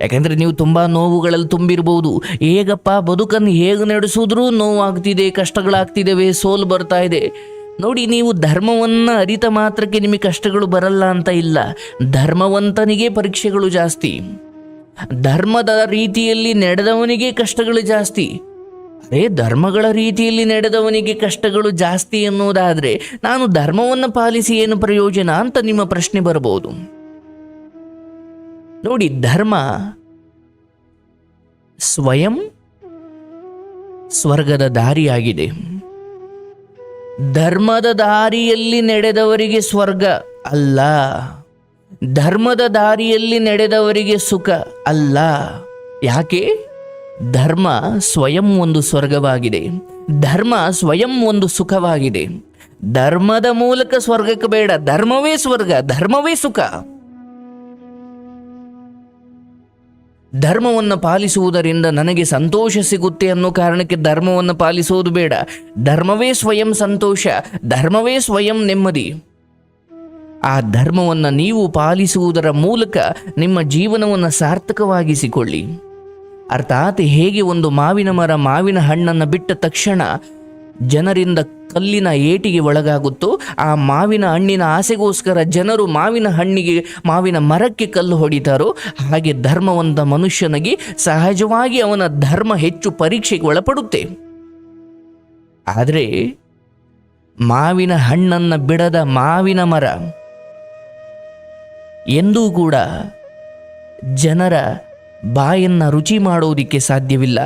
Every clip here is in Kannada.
ಯಾಕಂದರೆ ನೀವು ತುಂಬ ನೋವುಗಳಲ್ಲಿ ತುಂಬಿರ್ಬೋದು. ಹೇಗಪ್ಪ, ಬದುಕನ್ನು ಹೇಗೆ ನಡೆಸಿದ್ರೂ ನೋವಾಗ್ತಿದೆ ಕಷ್ಟಗಳಾಗ್ತಿದ್ದಾವೆ ಸೋಲು ಬರ್ತಾ ಇದೆ. ನೋಡಿ, ನೀವು ಧರ್ಮವನ್ನು ಅರಿತ ಮಾತ್ರಕ್ಕೆ ನಿಮಗೆ ಕಷ್ಟಗಳು ಬರಲ್ಲ ಅಂತ ಇಲ್ಲ. ಧರ್ಮವಂತನಿಗೆ ಪರೀಕ್ಷೆಗಳು ಜಾಸ್ತಿ. ಧರ್ಮದ ರೀತಿಯಲ್ಲಿ ನಡೆದವನಿಗೆ ಕಷ್ಟಗಳು ಜಾಸ್ತಿ. ಅದೇ, ಧರ್ಮಗಳ ರೀತಿಯಲ್ಲಿ ನಡೆದವನಿಗೆ ಕಷ್ಟಗಳು ಜಾಸ್ತಿ ಎನ್ನುವುದಾದರೆ, ನಾನು ಧರ್ಮವನ್ನು ಪಾಲಿಸಿ ಏನು ಪ್ರಯೋಜನ ಅಂತ ನಿಮ್ಮ ಪ್ರಶ್ನೆ ಬರಬಹುದು ನೋಡಿ, ಧರ್ಮ ಸ್ವಯಂ ಸ್ವರ್ಗದ ದಾರಿಯಾಗಿದೆ. ಧರ್ಮದ ದಾರಿಯಲ್ಲಿ ನಡೆದವರಿಗೆ ಸ್ವರ್ಗ ಅಲ್ಲ. ಧರ್ಮದ ದಾರಿಯಲ್ಲಿ ನಡೆದವರಿಗೆ ಸುಖ ಅಲ್ಲ. ಯಾಕೆ? ಧರ್ಮ ಸ್ವಯಂ ಒಂದು ಸ್ವರ್ಗವಾಗಿದೆ. ಧರ್ಮ ಸ್ವಯಂ ಒಂದು ಸುಖವಾಗಿದೆ. ಧರ್ಮದ ಮೂಲಕ ಸ್ವರ್ಗಕ್ಕೆ ಬೇಡ. ಧರ್ಮವೇ ಸ್ವರ್ಗ, ಧರ್ಮವೇ ಸುಖ. ಧರ್ಮವನ್ನು ಪಾಲಿಸುವುದರಿಂದ ನನಗೆ ಸಂತೋಷ ಸಿಗುತ್ತೆ ಅನ್ನೋ ಕಾರಣಕ್ಕೆ ಧರ್ಮವನ್ನು ಪಾಲಿಸುವುದು ಬೇಡ. ಧರ್ಮವೇ ಸ್ವಯಂ ಸಂತೋಷ, ಧರ್ಮವೇ ಸ್ವಯಂ ನೆಮ್ಮದಿ. ಆ ಧರ್ಮವನ್ನು ನೀವು ಪಾಲಿಸುವುದರ ಮೂಲಕ ನಿಮ್ಮ ಜೀವನವನ್ನು ಸಾರ್ಥಕವಾಗಿಸಿಕೊಳ್ಳಿ. ಅರ್ಥಾತ್ ಹೇಗೆ ಒಂದು ಮಾವಿನ ಮರ ಮಾವಿನ ಹಣ್ಣನ್ನು ಬಿಟ್ಟ ತಕ್ಷಣ ಜನರಿಂದ ಕಲ್ಲಿನ ಏಟಿಗೆ ಒಳಗಾಗುತ್ತೋ, ಆ ಮಾವಿನ ಹಣ್ಣಿನ ಆಸೆಗೋಸ್ಕರ ಜನರು ಮಾವಿನ ಹಣ್ಣಿಗೆ, ಮಾವಿನ ಮರಕ್ಕೆ ಕಲ್ಲು ಹೊಡಿತಾರೋ, ಹಾಗೆ ಧರ್ಮವಂತ ಮನುಷ್ಯನಿಗೆ ಸಹಜವಾಗಿ ಅವನ ಧರ್ಮ ಹೆಚ್ಚು ಪರೀಕ್ಷೆಗೆ ಒಳಪಡುತ್ತೆ. ಆದರೆ, ಮಾವಿನ ಹಣ್ಣನ್ನು ಬಿಡದ ಮಾವಿನ ಮರ, ಎಂದೂ ಕೂಡ ಜನರ ಬಾಯನ್ನು ರುಚಿ ಮಾಡೋದಿಕ್ಕೆ ಸಾಧ್ಯವಿಲ್ಲ.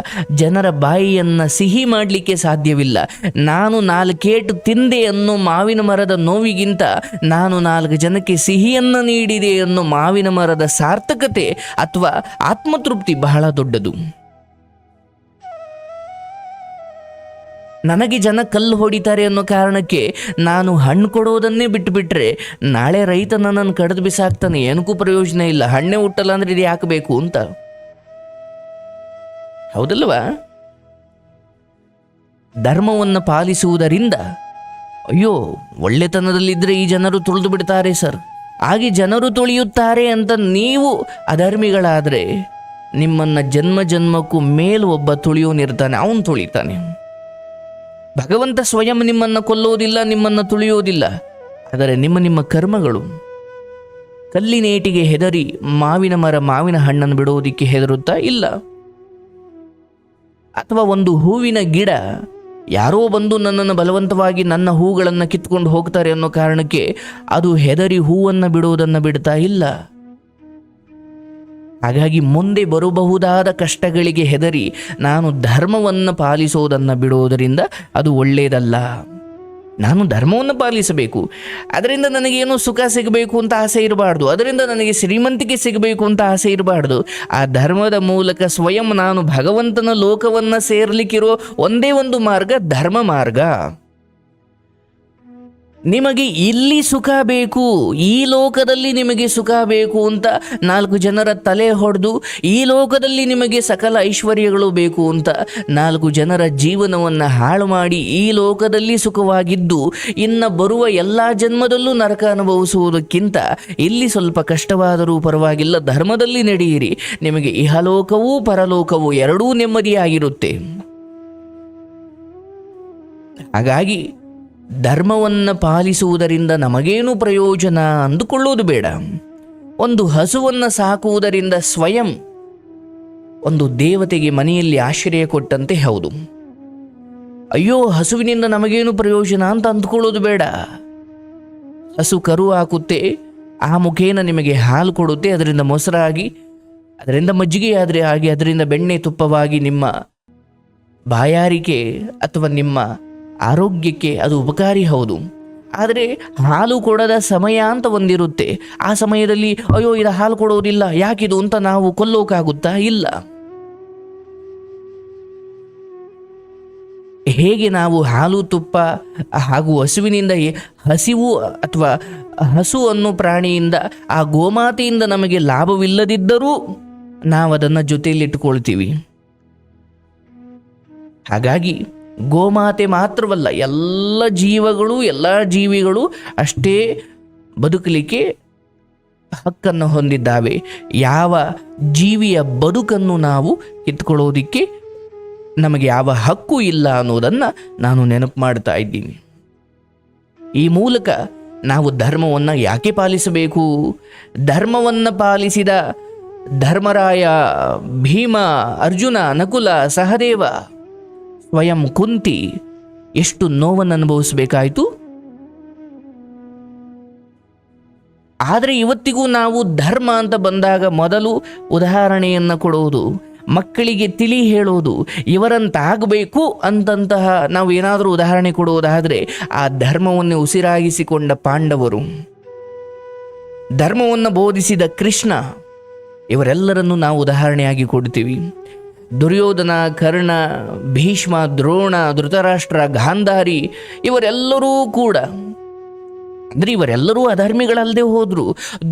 ಜನರ ಬಾಯಿಯನ್ನು ಸಿಹಿ ಮಾಡಲಿಕ್ಕೆ ಸಾಧ್ಯವಿಲ್ಲ. ನಾನು ನಾಲ್ಕೇಟು ತಿಂದೆ ಅನ್ನೋ ಮಾವಿನ ಮರದ ನೋವಿಗಿಂತ ನಾನು ನಾಲ್ಕು ಜನಕ್ಕೆ ಸಿಹಿಯನ್ನು ನೀಡಿದೆ ಅನ್ನೋ ಮಾವಿನ ಮರದ ಸಾರ್ಥಕತೆ ಅಥವಾ ಆತ್ಮತೃಪ್ತಿ ಬಹಳ ದೊಡ್ಡದು. ನನಗೆ ಜನ ಕಲ್ಲು ಹೊಡಿತಾರೆ ಅನ್ನೋ ಕಾರಣಕ್ಕೆ ನಾನು ಹಣ್ಣು ಕೊಡೋದನ್ನೇ ಬಿಟ್ಟುಬಿಟ್ರೆ ನಾಳೆ ರೈತ ನನ್ನನ್ನು ಕಡಿದು ಬಿಸಾಕ್ತಾನೆ, ಏನಕ್ಕೂ ಪ್ರಯೋಜನ ಇಲ್ಲ. ಹಣ್ಣೆ ಹುಟ್ಟಲ್ಲ ಅಂದರೆ ಇದು ಯಾಕೆ ಬೇಕು ಅಂತ. ಹೌದಲ್ವಾ ಧರ್ಮವನ್ನು ಪಾಲಿಸುವುದರಿಂದ, ಅಯ್ಯೋ ಒಳ್ಳೆತನದಲ್ಲಿದ್ದರೆ ಈ ಜನರು ತುಳಿದು ಬಿಡ್ತಾರೆ ಸರ್. ಹಾಗೆ ಜನರು ತುಳಿಯುತ್ತಾರೆ ಅಂತ ನೀವು ಅಧರ್ಮಿಗಳಾದರೆ, ನಿಮ್ಮನ್ನು ಜನ್ಮ ಜನ್ಮಕ್ಕೂ ಮೇಲು ಒಬ್ಬ ತುಳಿಯೋನಿರ್ತಾನೆ ಅವನು ತುಳಿತಾನೆ. ಭಗವಂತ ಸ್ವಯಂ ನಿಮ್ಮನ್ನು ಕೊಲ್ಲೋದಿಲ್ಲ, ನಿಮ್ಮನ್ನು ತುಳಿಯೋದಿಲ್ಲ. ಆದರೆ ನಿಮ್ಮ ನಿಮ್ಮ ಕರ್ಮಗಳು. ಕಲ್ಲಿನೇಟಿಗೆ ಹೆದರಿ ಮಾವಿನ ಮರ ಮಾವಿನ ಹಣ್ಣನ್ನು ಬಿಡೋದಿಕ್ಕೆ ಹೆದರುತ್ತಾ ಇಲ್ಲ. ಅಥವಾ ಒಂದು ಹೂವಿನ ಗಿಡ, ಯಾರೋ ಬಂದು ನನ್ನನ್ನು ಬಲವಂತವಾಗಿ ನನ್ನ ಹೂಗಳನ್ನು ಕಿತ್ಕೊಂಡು ಹೋಗ್ತಾರೆ ಅನ್ನೋ ಕಾರಣಕ್ಕೆ ಅದು ಹೆದರಿ ಹೂವನ್ನು ಬಿಡುವುದನ್ನು ಬಿಡ್ತಾ ಇಲ್ಲ. ಹಾಗಾಗಿ ಮುಂದೆ ಬರಬಹುದಾದ ಕಷ್ಟಗಳಿಗೆ ಹೆದರಿ ನಾನು ಧರ್ಮವನ್ನು ಪಾಲಿಸೋದನ್ನು ಬಿಡುವುದರಿಂದ ಅದು ಒಳ್ಳೆಯದಲ್ಲ ನಾನು ಧರ್ಮವನ್ನು ಪಾಲಿಸಬೇಕು. ಅದರಿಂದ ನನಗೇನು ಸುಖ ಸಿಗಬೇಕು ಅಂತ ಆಸೆ ಇರಬಾರ್ದು. ಅದರಿಂದ ನನಗೆ ಶ್ರೀಮಂತಿಕೆ ಸಿಗಬೇಕು ಅಂತ ಆಸೆ ಇರಬಾರ್ದು. ಆ ಧರ್ಮದ ಮೂಲಕ ಸ್ವಯಂ ನಾನು ಭಗವಂತನ ಲೋಕವನ್ನು ಸೇರಲಿಕ್ಕಿರೋ ಒಂದೇ ಒಂದು ಮಾರ್ಗ ಧರ್ಮ ಮಾರ್ಗ. ನಿಮಗೆ ಇಲ್ಲಿ ಸುಖ ಬೇಕು, ಈ ಲೋಕದಲ್ಲಿ ನಿಮಗೆ ಸುಖ ಬೇಕು ಅಂತ ನಾಲ್ಕು ಜನರ ತಲೆ ಹೊಡೆದು, ಈ ಲೋಕದಲ್ಲಿ ನಿಮಗೆ ಸಕಲ ಐಶ್ವರ್ಯಗಳು ಬೇಕು ಅಂತ ನಾಲ್ಕು ಜನರ ಜೀವನವನ್ನು ಹಾಳು ಮಾಡಿ, ಈ ಲೋಕದಲ್ಲಿ ಸುಖವಾಗಿದ್ದು, ಇನ್ನು ಬರುವ ಎಲ್ಲ ಜನ್ಮದಲ್ಲೂ ನರಕ ಅನುಭವಿಸುವುದಕ್ಕಿಂತ ಇಲ್ಲಿ ಸ್ವಲ್ಪ ಕಷ್ಟವಾದರೂ ಪರವಾಗಿಲ್ಲ, ಧರ್ಮದಲ್ಲಿ ನಡೆಯಿರಿ. ನಿಮಗೆ ಇಹಲೋಕವೂ ಪರಲೋಕವೂ ಎರಡೂ ನೆಮ್ಮದಿಯಾಗಿರುತ್ತೆ. ಹಾಗಾಗಿ ಧರ್ಮವನ್ನು ಪಾಲಿಸುವುದರಿಂದ ನಮಗೇನು ಪ್ರಯೋಜನ ಅಂದುಕೊಳ್ಳುವುದು ಬೇಡ. ಒಂದು ಹಸುವನ್ನು ಸಾಕುವುದರಿಂದ ಸ್ವಯಂ ಒಂದು ದೇವತೆಗೆ ಮನೆಯಲ್ಲಿ ಆಶ್ರಯ ಕೊಟ್ಟಂತೆ ಹೌದು. ಅಯ್ಯೋ, ಹಸುವಿನಿಂದ ನಮಗೇನು ಪ್ರಯೋಜನ ಅಂತ ಅಂದುಕೊಳ್ಳೋದು ಬೇಡ. ಹಸು ಕರು ಹಾಕುತ್ತೆ, ಆ ಮುಖೇನ ನಿಮಗೆ ಹಾಲು ಕೊಡುತ್ತೆ, ಅದರಿಂದ ಮೊಸರಾಗಿ, ಅದರಿಂದ ಮಜ್ಜಿಗೆ ಆದರೆ ಆಗಿ ಅದರಿಂದ ಬೆಣ್ಣೆ ತುಪ್ಪವಾಗಿ ನಿಮ್ಮ ಬಾಯಾರಿಕೆ ಅಥವಾ ನಿಮ್ಮ ಆರೋಗ್ಯಕ್ಕೆ ಅದು ಉಪಕಾರಿ ಹೌದು. ಆದರೆ ಹಾಲು ಕೊಡದ ಸಮಯ ಅಂತ ಒಂದಿರುತ್ತೆ. ಆ ಸಮಯದಲ್ಲಿ ಅಯ್ಯೋ, ಇದು ಹಾಲು ಕೊಡೋದಿಲ್ಲ, ಯಾಕಿದು ಅಂತ ನಾವು ಕೊಲ್ಲೋಕಾಗುತ್ತಾ ಇಲ್ಲ. ಹೇಗೆ ನಾವು ಹಾಲು ತುಪ್ಪ ಹಾಗೂ ಹಸುವಿನಿಂದ ಹಸಿವು ಅಥವಾ ಹಸು ಅನ್ನೋ ಪ್ರಾಣಿಯಿಂದ ಆ ಗೋಮಾತೆಯಿಂದ ನಮಗೆ ಲಾಭವಿಲ್ಲದಿದ್ದರೂ ನಾವು ಅದನ್ನು ಜೊತೆಯಲ್ಲಿಟ್ಟುಕೊಳ್ತೀವಿ. ಹಾಗಾಗಿ ಗೋಮಾತೆ ಮಾತ್ರವಲ್ಲ, ಎಲ್ಲ ಜೀವಗಳು, ಎಲ್ಲ ಜೀವಿಗಳು ಅಷ್ಟೇ ಬದುಕಲಿಕ್ಕೆ ಹಕ್ಕನ್ನು ಹೊಂದಿದ್ದಾವೆ. ಯಾವ ಜೀವಿಯ ಬದುಕನ್ನು ನಾವು ಕಿತ್ಕೊಳ್ಳೋದಿಕ್ಕೆ ನಮಗೆ ಯಾವ ಹಕ್ಕು ಇಲ್ಲ ಅನ್ನೋದನ್ನು ನಾನು ನೆನಪು ಮಾಡ್ತಾ ಇದ್ದೀನಿ. ಈ ಮೂಲಕ ನಾವು ಧರ್ಮವನ್ನು ಯಾಕೆ ಪಾಲಿಸಬೇಕು? ಧರ್ಮವನ್ನು ಪಾಲಿಸಿದ ಧರ್ಮರಾಯ ಭೀಮ, ಅರ್ಜುನ, ನಕುಲ, ಸಹದೇವ ಸ್ವಯಂ ಕುಂತಿ ಎಷ್ಟು ನೋವನ್ನು ಅನುಭವಿಸಬೇಕಾಯಿತು? ಆದರೆ ಇವತ್ತಿಗೂ ನಾವು ಧರ್ಮ ಅಂತ ಬಂದಾಗ ಮೊದಲು ಉದಾಹರಣೆಯನ್ನು ಕೊಡುವುದು ಮಕ್ಕಳಿಗೆ ತಿಳಿ ಹೇಳೋದು, ಇವರಂತಾಗಬೇಕು ಅಂತಂತಹ ನಾವು ಏನಾದರೂ ಉದಾಹರಣೆ ಕೊಡುವುದಾದರೆ ಆ ಧರ್ಮವನ್ನು ಉಸಿರಾಗಿಸಿಕೊಂಡ ಪಾಂಡವರು. ಧರ್ಮವನ್ನು ಬೋಧಿಸಿದ ಕೃಷ್ಣ, ಇವರೆಲ್ಲರನ್ನು ನಾವು ಉದಾಹರಣೆಯಾಗಿ ಕೊಡ್ತೀವಿ. ದುರ್ಯೋಧನ, ಕರ್ಣ, ಭೀಷ್ಮ, ದ್ರೋಣ, ಧೃತರಾಷ್ಟ್ರ, ಗಾಂಧಾರಿ ಇವರೆಲ್ಲರೂ ಕೂಡ, ಅಂದರೆ ಇವರೆಲ್ಲರೂ ಅಧರ್ಮಿಗಳಲ್ಲದೆ ಹೋದರು.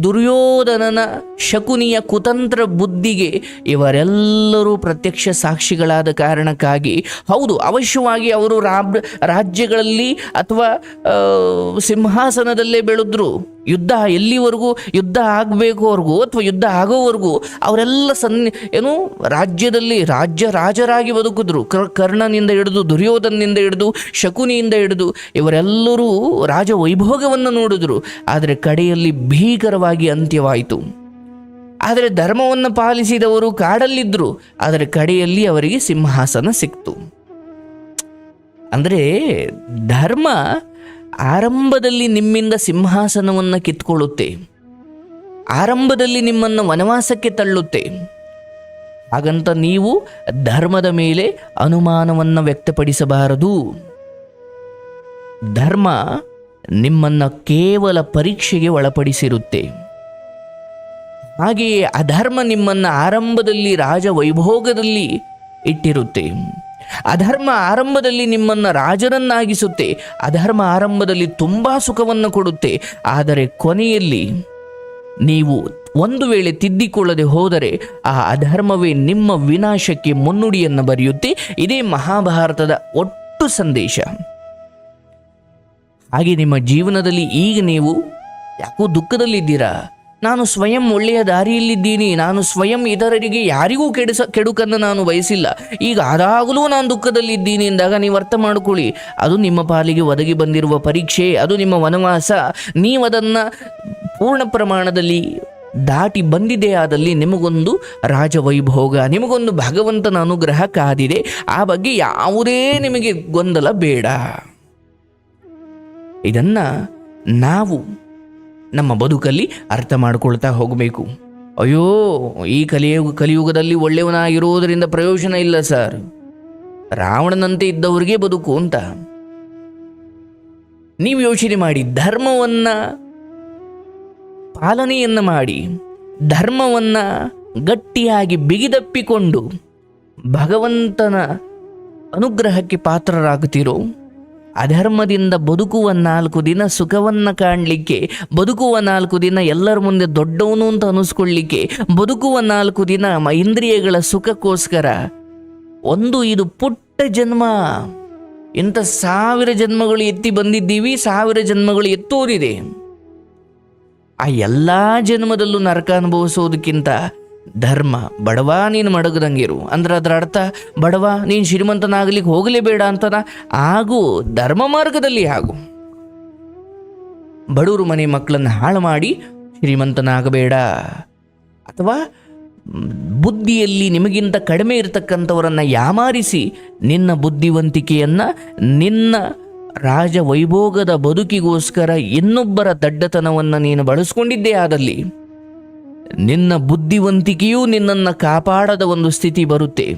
ದುರ್ಯೋಧನನ ಶಕುನಿಯ ಕುತಂತ್ರ ಬುದ್ಧಿಗೆ ಇವರೆಲ್ಲರೂ ಪ್ರತ್ಯಕ್ಷ ಸಾಕ್ಷಿಗಳಾದ ಕಾರಣಕ್ಕಾಗಿ, ಹೌದು, ಅವಶ್ಯವಾಗಿ ಅವರು ರಾಜ್ಯಗಳಲ್ಲಿ ಅಥವಾ ಸಿಂಹಾಸನದಲ್ಲೇ ಬೆಳೆದ್ರು. ಯುದ್ಧ ಎಲ್ಲಿವರೆಗೂ, ಯುದ್ಧ ಆಗಬೇಕೋವರೆಗೂ ಅಥವಾ ಯುದ್ಧ ಆಗೋವರೆಗೂ ಅವರೆಲ್ಲ ಸನ್ನಿ ಏನು ರಾಜ್ಯದಲ್ಲಿ ರಾಜ್ಯ ರಾಜರಾಗಿ ಬದುಕಿದ್ರು. ಕರ್, ಕರ್ಣನಿಂದ ಹಿಡಿದು, ದುರ್ಯೋಧನನಿಂದ ಹಿಡಿದು, ಶಕುನಿಯಿಂದ ಹಿಡಿದು ಇವರೆಲ್ಲರೂ ರಾಜ ವೈಭೋಗವನ್ನು ನೋಡಿದ್ರು. ಆದರೆ ಕಡೆಯಲ್ಲಿ ಭೀಕರವಾಗಿ ಅಂತ್ಯವಾಯಿತು. ಆದರೆ ಧರ್ಮವನ್ನು ಪಾಲಿಸಿದವರು ಕಾಡಲ್ಲಿದ್ದರು ಆದರೆ ಕಡೆಯಲ್ಲಿ ಅವರಿಗೆ ಸಿಂಹಾಸನ ಸಿಕ್ತು. ಅಂದರೆ ಧರ್ಮ ಆರಂಭದಲ್ಲಿ ನಿಮ್ಮಿಂದ ಸಿಂಹಾಸನವನ್ನು ಕಿತ್ಕೊಳ್ಳುತ್ತೆ. ಆರಂಭದಲ್ಲಿ ನಿಮ್ಮನ್ನು ವನವಾಸಕ್ಕೆ ತಳ್ಳುತ್ತೆ. ಹಾಗಂತ ನೀವು ಧರ್ಮದ ಮೇಲೆ ಅನುಮಾನವನ್ನು ವ್ಯಕ್ತಪಡಿಸಬಾರದು. ಧರ್ಮ ನಿಮ್ಮನ್ನು ಕೇವಲ ಪರೀಕ್ಷೆಗೆ ಒಳಪಡಿಸಿರುತ್ತೆ. ಹಾಗೆಯೇ ಅಧರ್ಮ ನಿಮ್ಮನ್ನು ಆರಂಭದಲ್ಲಿ ರಾಜ ವೈಭೋಗದಲ್ಲಿ ಇಟ್ಟಿರುತ್ತೆ. ಅಧರ್ಮ ಆರಂಭದಲ್ಲಿ ನಿಮ್ಮನ್ನು ರಾಜರನ್ನಾಗಿಸುತ್ತೆ. ಅಧರ್ಮ ಆರಂಭದಲ್ಲಿ ತುಂಬ ಸುಖವನ್ನು ಕೊಡುತ್ತೆ. ಆದರೆ ಕೊನೆಯಲ್ಲಿ ನೀವು ಒಂದು ವೇಳೆ ತಿದ್ದಿಕೊಳ್ಳದೆ ಹೋದರೆ ಆ ಅಧರ್ಮವೇ ನಿಮ್ಮ ವಿನಾಶಕ್ಕೆ ಮುನ್ನುಡಿಯನ್ನು ಬರೆಯುತ್ತೆ. ಇದೇ ಮಹಾಭಾರತದ ಒಟ್ಟು ಸಂದೇಶ. ಹಾಗೆ ನಿಮ್ಮ ಜೀವನದಲ್ಲಿ ಈಗ ನೀವು ಯಾಕೋ ದುಃಖದಲ್ಲಿದ್ದೀರಾ? ನಾನು ಸ್ವಯಂ ಒಳ್ಳೆಯ ದಾರಿಯಲ್ಲಿದ್ದೀನಿ. ನಾನು ಸ್ವಯಂ ಇತರರಿಗೆ ಯಾರಿಗೂ ಕೆಡಿಸ, ಕೆಡುಕನ್ನು ನಾನು ಬಯಸಿಲ್ಲ. ಈಗ ಅದಾಗಲೂ ನಾನು ದುಃಖದಲ್ಲಿದ್ದೀನಿ ಎಂದಾಗ ನೀವು ಅರ್ಥ ಮಾಡಿಕೊಳ್ಳಿ. ಅದು ನಿಮ್ಮ ಪಾಲಿಗೆ ಒದಗಿ ಬಂದಿರುವ ಪರೀಕ್ಷೆ, ಅದು ನಿಮ್ಮ ವನವಾಸ. ನೀವು ಅದನ್ನು ಪೂರ್ಣ ಪ್ರಮಾಣದಲ್ಲಿ ದಾಟಿ ಬಂದಿದೆ ಆದಲ್ಲಿ ನಿಮಗೊಂದು ರಾಜವೈಭೋಗ, ನಿಮಗೊಂದು ಭಗವಂತನ ಅನುಗ್ರಹ ಕಾದಿದೆ ಆ ಬಗ್ಗೆ ಯಾವುದೇ ನಿಮಗೆ ಗೊಂದಲ ಬೇಡ. ಇದನ್ನು ನಾವು ನಮ್ಮ ಬದುಕಲ್ಲಿ ಅರ್ಥ ಮಾಡಿಕೊಳ್ತಾ ಹೋಗಬೇಕು. ಅಯ್ಯೋ, ಈ ಕಲಿಯುಗ, ಕಲಿಯುಗದಲ್ಲಿ ಒಳ್ಳೆಯವನಾಗಿರುವುದರಿಂದ ಪ್ರಯೋಜನ ಇಲ್ಲ ಸರ್. ರಾವಣನಂತೆ ಇದ್ದವರಿಗೆ ಬದುಕು ಅಂತ. ನೀವು ಯೋಚನೆ ಮಾಡಿ, ಧರ್ಮವನ್ನ ಪಾಲನೆಯನ್ನ ಮಾಡಿ, ಧರ್ಮವನ್ನ ಗಟ್ಟಿಯಾಗಿ ಬಿಗಿದಪ್ಪಿಕೊಂಡು ಭಗವಂತನ ಅನುಗ್ರಹಕ್ಕೆ ಪಾತ್ರರಾಗುತ್ತೀರೋ ಅಧರ್ಮದಿಂದ ಬದುಕುವ ನಾಲ್ಕು ದಿನ ಸುಖವನ್ನ ಕಾಣಲಿಕ್ಕೆ, ಬದುಕುವ ನಾಲ್ಕು ದಿನ ಎಲ್ಲರ ಮುಂದೆ ದೊಡ್ಡವನು ಅಂತ ಅನಿಸ್ಕೊಳ್ಳಿಕ್ಕೆ, ಬದುಕುವ ನಾಲ್ಕು ದಿನ ಇಂದ್ರಿಯಗಳ ಸುಖಕ್ಕೋಸ್ಕರ. ಒಂದು ಇದು ಪುಟ್ಟ ಜನ್ಮ. ಇಂಥ ಸಾವಿರ ಜನ್ಮಗಳು ಎತ್ತಿ ಬಂದಿದ್ದೀವಿ, ಸಾವಿರ ಜನ್ಮಗಳು ಎತ್ತೋದಿದೆ. ಆ ಎಲ್ಲ ಜನ್ಮದಲ್ಲೂ ನರಕ ಅನುಭವಿಸೋದಕ್ಕಿಂತ ಧರ್ಮ, ಬಡವ ನೀನು ಮಡಗದಂಗಿರು. ಅಂದ್ರೆ ಅದರ ಅರ್ಥ, ಬಡವ ನೀನು ಶ್ರೀಮಂತನಾಗಲಿಕ್ಕೆ ಹೋಗಲೇಬೇಡ ಅಂತನ ಹಾಗೂ ಧರ್ಮ ಮಾರ್ಗದಲ್ಲಿ ಹಾಗೂ ಬಡವರು ಮನೆ ಮಕ್ಕಳನ್ನು ಹಾಳು ಮಾಡಿ ಶ್ರೀಮಂತನಾಗಬೇಡ. ಅಥವಾ ಬುದ್ಧಿಯಲ್ಲಿ ನಿಮಗಿಂತ ಕಡಿಮೆ ಇರತಕ್ಕಂಥವರನ್ನು ಯಾಮಾರಿಸಿ ನಿನ್ನ ಬುದ್ಧಿವಂತಿಕೆಯನ್ನು ನಿನ್ನ ರಾಜ ವೈಭೋಗದ ಬದುಕಿಗೋಸ್ಕರ ಇನ್ನೊಬ್ಬರ ದಡ್ಡತನವನ್ನು ನೀನು ಬಳಸ್ಕೊಂಡಿದ್ದೇ ಆದಲ್ಲಿ ನಿನ್ನ ಬುದ್ಧಿವಂತಿಕೆಯೂ ನಿನ್ನನ್ನು ಕಾಪಾಡದ ಒಂದು ಸ್ಥಿತಿ ಬರುತ್ತೆ.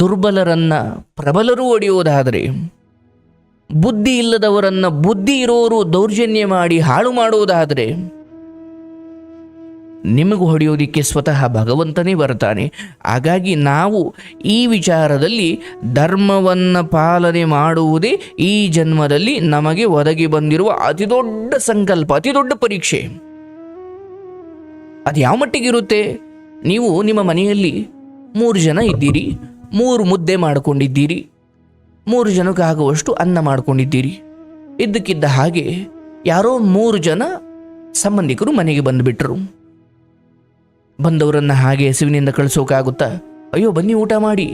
ದುರ್ಬಲರನ್ನ ಪ್ರಬಲರು ಒಡೆಯುವುದಾದರೆ, ಬುದ್ಧಿ ಇಲ್ಲದವರನ್ನ ಬುದ್ಧಿ ಇರೋರು ದೌರ್ಜನ್ಯ ಮಾಡಿ ಹಾಳು ಮಾಡುವುದಾದರೆ, ನಿಮಗೂ ಹೊಡೆಯೋದಿಕ್ಕೆ ಸ್ವತಃ ಭಗವಂತನೇ ಬರ್ತಾನೆ ಹಾಗಾಗಿ ನಾವು ಈ ವಿಚಾರದಲ್ಲಿ ಧರ್ಮವನ್ನು ಪಾಲನೆ ಮಾಡುವುದೇ ಈ ಜನ್ಮದಲ್ಲಿ ನಮಗೆ ಒದಗಿ ಬಂದಿರುವ ಅತಿ ದೊಡ್ಡ ಸಂಕಲ್ಪ ಅತಿ ದೊಡ್ಡ ಪರೀಕ್ಷೆ. ಅದು ಯಾವ ಮಟ್ಟಿಗಿರುತ್ತೆ ನೀವು ನಿಮ್ಮ ಮನೆಯಲ್ಲಿ ಮೂರು ಜನ ಇದ್ದೀರಿ, ಮೂರು ಮುದ್ದೆ ಮಾಡಿಕೊಂಡಿದ್ದೀರಿ, ಮೂರು ಜನಕ್ಕಾಗುವಷ್ಟು ಅನ್ನ ಮಾಡ್ಕೊಂಡಿದ್ದೀರಿ. ಇದ್ದಕ್ಕಿದ್ದ ಹಾಗೆ ಯಾರೋ ಮೂರು ಜನ ಸಂಬಂಧಿಕರು ಮನೆಗೆ ಬಂದುಬಿಟ್ರು. ಬಂದವರನ್ನು ಹಾಗೆ ಹಸಿವಿನಿಂದ ಕಳಿಸೋಕ್ಕಾಗುತ್ತಾ ಅಯ್ಯೋ ಬನ್ನಿ ಊಟ ಮಾಡಿ.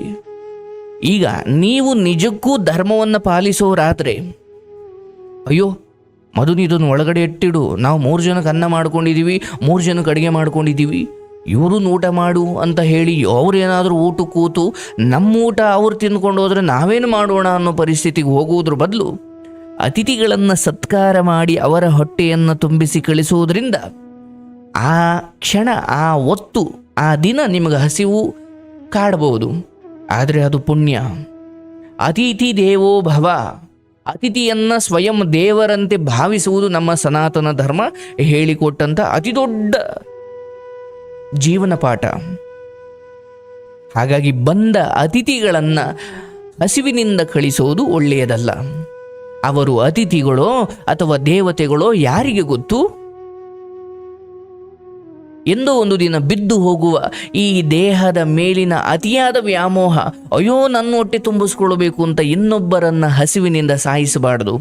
ಈಗ ನೀವು ನಿಜಕ್ಕೂ ಧರ್ಮವನ್ನು ಪಾಲಿಸೋರಾದರೆ, ಅಯ್ಯೋ ಮಧು ಇದನ್ನು ಒಳಗಡೆ ಇಟ್ಟಿಡು ನಾವು ಮೂರು ಜನಕ್ಕೆ ಅನ್ನ ಮಾಡ್ಕೊಂಡಿದ್ದೀವಿ ಮೂರು ಜನಕ್ಕೆ ಅಡುಗೆ ಮಾಡ್ಕೊಂಡಿದ್ದೀವಿ ಇವರು ಊಟ ಮಾಡು ಅಂತ ಹೇಳಿ ಅವ್ರೇನಾದರೂ ಊಟ ಕೂತು ನಮ್ಮ ಊಟ ಅವ್ರು ತಿಂದ್ಕೊಂಡು ಹೋದರೆ ನಾವೇನು ಮಾಡೋಣ ಅನ್ನೋ ಪರಿಸ್ಥಿತಿಗೆ ಹೋಗುವುದ್ರ ಬದಲು ಅತಿಥಿಗಳನ್ನು ಸತ್ಕಾರ ಮಾಡಿ ಅವರ ಹೊಟ್ಟೆಯನ್ನು ತುಂಬಿಸಿ ಕಳಿಸುವುದರಿಂದ ಆ ಕ್ಷಣ, ಆ ಒತ್ತು ಆ ದಿನ ನಿಮಗೆ ಹಸಿವು ಕಾಡಬಹುದು. ಆದರೆ ಅದು ಪುಣ್ಯ. ಅತಿಥಿ ದೇವೋ ಭವ. ಅತಿಥಿಯನ್ನ ಸ್ವಯಂ ದೇವರಂತೆ ಭಾವಿಸುವುದು ನಮ್ಮ ಸನಾತನ ಧರ್ಮ ಹೇಳಿಕೊಟ್ಟಂತ ಅತಿ ದೊಡ್ಡ ಜೀವನ ಪಾಠ. ಹಾಗಾಗಿ ಬಂದ ಅತಿಥಿಗಳನ್ನು ಹಸಿವಿನಿಂದ ಕಳಿಸೋದು ಒಳ್ಳೆಯದಲ್ಲ. ಅವರು ಅತಿಥಿಗಳೋ ಅಥವಾ ದೇವತೆಗಳೋ ಯಾರಿಗೆ ಗೊತ್ತು? ಎಂದೋ ಒಂದು ದಿನ ಬಿದ್ದು ಹೋಗುವ ಈ ದೇಹದ ಮೇಲಿನ ಅತಿಯಾದ ವ್ಯಾಮೋಹ, ಅಯ್ಯೋ ನನ್ನ ಹೊಟ್ಟೆ ತುಂಬಿಸ್ಕೊಳ್ಬೇಕು ಅಂತ ಇನ್ನೊಬ್ಬರನ್ನ ಹಸಿವಿನಿಂದ ಸಾಯಿಸಬಾರದು.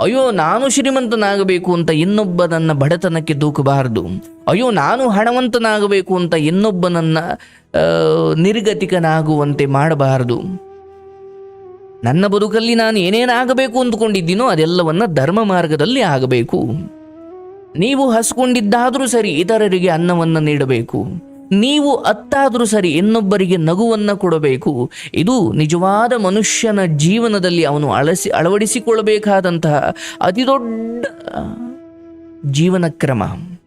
ಅಯ್ಯೋ ನಾನು ಶ್ರೀಮಂತನಾಗಬೇಕು ಅಂತ ಇನ್ನೊಬ್ಬನನ್ನ ಬಡತನಕ್ಕೆ ದೂಕಬಾರದು. ಅಯ್ಯೋ ನಾನು ಹಣವಂತನಾಗಬೇಕು ಅಂತ ಇನ್ನೊಬ್ಬನನ್ನ ನಿರ್ಗತಿಕನಾಗುವಂತೆ ಮಾಡಬಾರದು. ನನ್ನ ಬದುಕಲ್ಲಿ ನಾನು ಏನೇನಾಗಬೇಕು ಅಂದ್ಕೊಂಡಿದ್ದೀನೋ ಅದೆಲ್ಲವನ್ನ ಧರ್ಮ ಮಾರ್ಗದಲ್ಲಿ ಆಗಬೇಕು. ನೀವು ಹಸ್ಕೊಂಡಿದ್ದಾದರೂ ಸರಿ ಇತರರಿಗೆ ಅನ್ನವನ್ನು ನೀಡಬೇಕು. ನೀವು ಅತ್ತಾದರೂ ಸರಿ ಇನ್ನೊಬ್ಬರಿಗೆ ನಗುವನ್ನು ಕೊಡಬೇಕು. ಇದು ನಿಜವಾದ ಮನುಷ್ಯನ ಜೀವನದಲ್ಲಿ ಅವನು ಅಳಸಿ ಅಳವಡಿಸಿಕೊಳ್ಳಬೇಕಾದಂತಹ ಅತಿದೊಡ್ಡ ಜೀವನ ಕ್ರಮ